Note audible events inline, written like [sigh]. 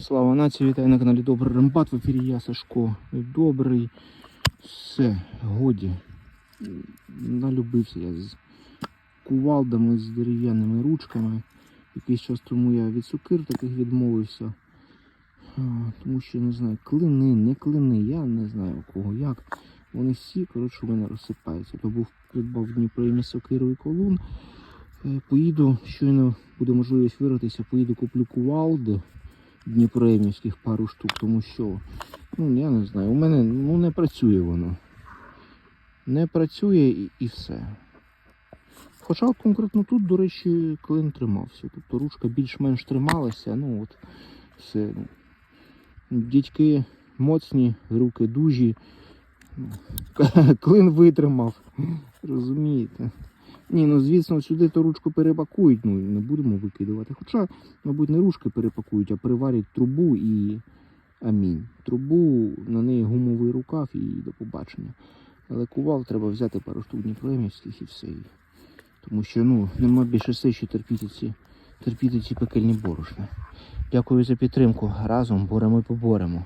Слава нації, вітаю на каналі Добрий Рембат. В ефірі я Сашко. Добрий. Все, годі. Налюбився я з кувалдами, з дерев'яними ручками. Якийсь час тому я від сокир таких відмовився. Тому що не знаю, клини, не клини, я не знаю у кого як. Вони всі, коротше, у мене розсипаються. То був придбав в Дніпрі сокировий колун. Е, Поїду, щойно буде можливість вирватися, поїду куплю кувалди дніпремівських пару штук, тому що, ну я не знаю, у мене ну, не працює воно. Не працює і, і все. Хоча конкретно тут, до речі, клин тримався. Тобто ручка більш-менш трималася, ну от все. Дідьки моцні, руки дужі. Ну, [laughs] Клин витримав. Розумієте? Ні, ну звісно, сюди то ручку перепакують, ну не будемо викидувати. Хоча, мабуть, не ручки перепакують, а приварять трубу і амінь. Трубу, на неї гумовий рукав і до побачення. Але кувал треба взяти пару штук дніпремівських і все. Тому що ну, нема більше сил терпіти ці, терпіти ці пекельні борошна. Дякую за підтримку. Разом боремо і поборемо.